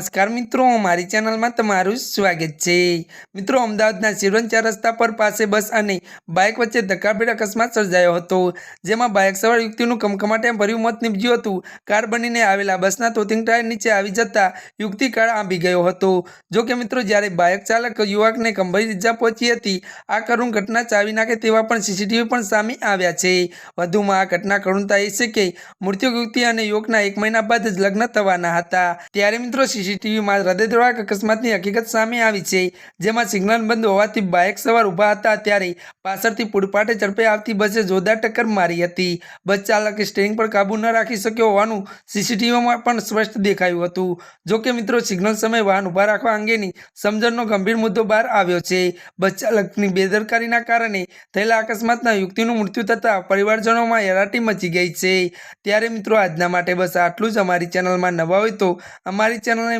નમસ્કાર મિત્રો, મારી ચેનલમાં તમારું સ્વાગત છે. મિત્રો, અમદાવાદના શિરવંચા રસ્તા પર પાસે બસ અને બાઇક વચ્ચે ધક્કાભેડ અકસ્માત સર્જાયો હતો. જેમાં બાઇક સવાર યુવતીનું કમકમાટે ભર્યું મોત નીપજ્યું હતું. કાર બનીને આવેલા બસના તોતિંગ ટાયર નીચે આવી જતા યુવતી કાર આંબી ગયો હતો. જો કે મિત્રો, જ્યારે બાઇક ચાલક યુવકને ગંભીર ઇજા પહોંચી હતી, આ કરુણ ઘટના ચાવી નાખે તેવા પણ સીસીટીવી પણ સામે આવ્યા છે. વધુમાં આ ઘટના કરુણતા એ છે કે મૃત્યુ યુવતી અને યુવકના એક મહિના બાદ જ લગ્ન થવાના હતા. ત્યારે મિત્રો સીસીટીવીમાં હૃદયદ્રોહક અકસ્માતની હકીકત સામે આવી છે, જેમાં સિગ્નલ બંધ હોવાથી બાઇક સવાર ઊભા હતા ત્યારે પાછળથી પૂરપાટે ઝડપે આવતી બસે જોરદાર ટક્કર મારી હતી. બસ ચાલકે સ્ટેરિંગ પર કાબુ ન રાખી શક્યો હોવાનું સીસીટીવીમાં પણ સ્પષ્ટ દેખાયું હતું. જોકે મિત્રો, સિગ્નલ સમયે વાહન ઊભા રાખવા અંગેની સમજણનો ગંભીર મુદ્દો બહાર આવ્યો છે. બસ ચાલકની બેદરકારીના કારણે થયેલા અકસ્માતના યુક્તિનું મૃત્યુ થતાં પરિવારજનોમાં હેરાટી મચી ગઈ છે. ત્યારે મિત્રો, આજના માટે બસ આટલું જ. અમારી ચેનલમાં નવા હોય તો અમારી ચેનલને